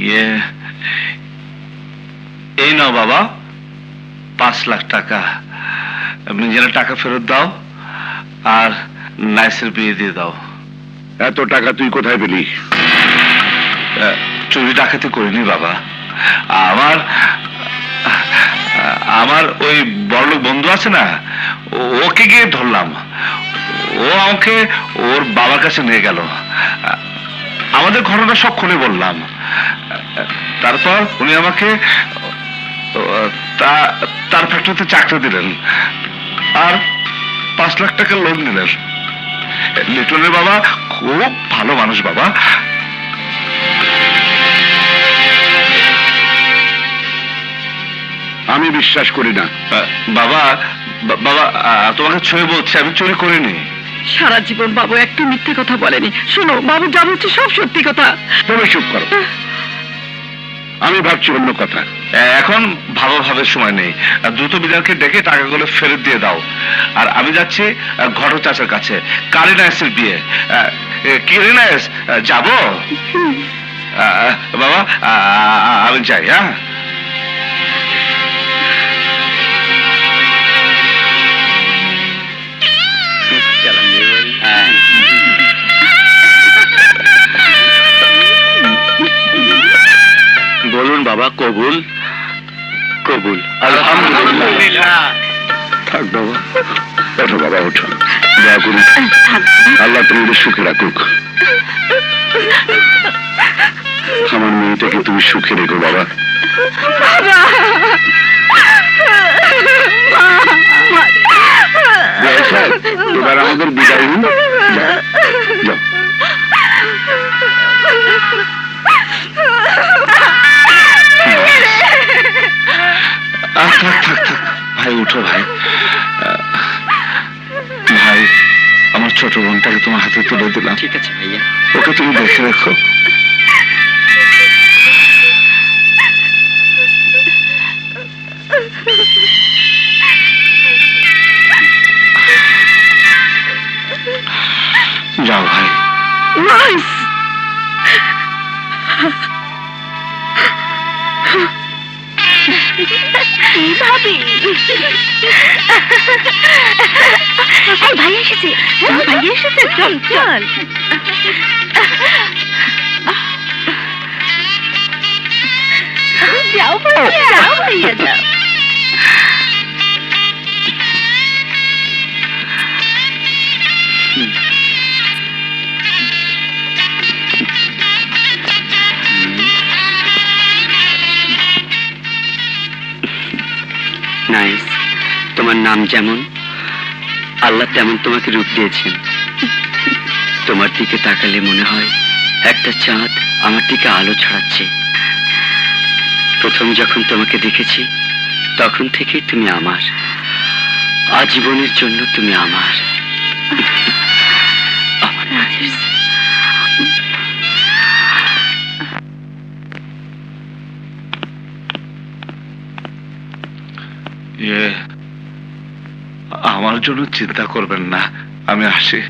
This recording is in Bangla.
ইয়ে এই নাও বাবা পাঁচ লাখ টাকা। মিজানের টাকা ফেরত দাও আর নাইসের বিয়ে দিয়ে দাও। এত টাকা তুই কোথায় পেলি? চুরি ডাকাতি করিনি বাবা। আমার আমার ওই বড়লোক বন্ধু আছে না ওকে গিয়ে ধরলাম। ও আমাকে ওর বাবার কাছে নিয়ে গেল। আমাদের ঘটনা সব খুলে বললাম। তারপর উনি আমাকে তার ফ্যাক্টরিতে চাকরি দিলেন। আর পাঁচ লাখ টাকা লোন দিলেন লিটনের বাবা খুব ভালো মানুষ বাবা। আমি বিশ্বাস করি না। আহ, বাবা বাবা আহ, তোমাকে ছুঁয়ে বলছি আমি চুরি করিনি। সারা জীবন বাবু একটু মিথ্যে কথা বলেনি। শোনো বাবু যা বলছে সব সত্যি কথা। তুমি চুপ করো। আমি ভাবছি অন্য কথা। এখন ভালো ভাবে সময় নেই। দ্রুত বিধানকে ডেকে টাকাগুলো ফেরত দিয়ে দাও। আর আমি যাচ্ছি ঘট চাষের কাছে। কারিনায়সের বিয়ে। কিরিনায়স যাব? বাবা আমি যাই হ্যাঁ? বাবা কবুল। কবুল। আলহামদুলিল্লাহ। থাক বাবা ওঠো বাবা ওঠো। দয়া করুন। আল্লাহ তোমাদের সুখে রাখুক। আমার মেয়েটাকে তুমি সুখে রেখো বাবা। বিয়াই উঠো ভাই ভাই আমার ছোট বোনটাকে তোমার হাতে তুলে দিলাম। ঠিক আছে ভাইয়া। ওকে তুমি দেখে রেখো। যাও ভাই। ভাবি এই ভাই এসেছে। ভাই এসেছে? চল চল। যাও ভাইয়া যাও ভাইয়া যাও। নাইস। তোমার নাম যেমন, আল্লাহ তেমন তোমাকে রূপ দিয়েছেন। তোমার দিকে তাকালে মনে হয় একটা চাঁদ আমার দিকে আলো ছড়াচ্ছে। প্রথম যখন তোমাকে দেখেছি, তখন থেকেই তুমি আমার। আজীবনের জন্য তুমি আমার। আমার জন্য চিন্তা করবেন না আমি আসি।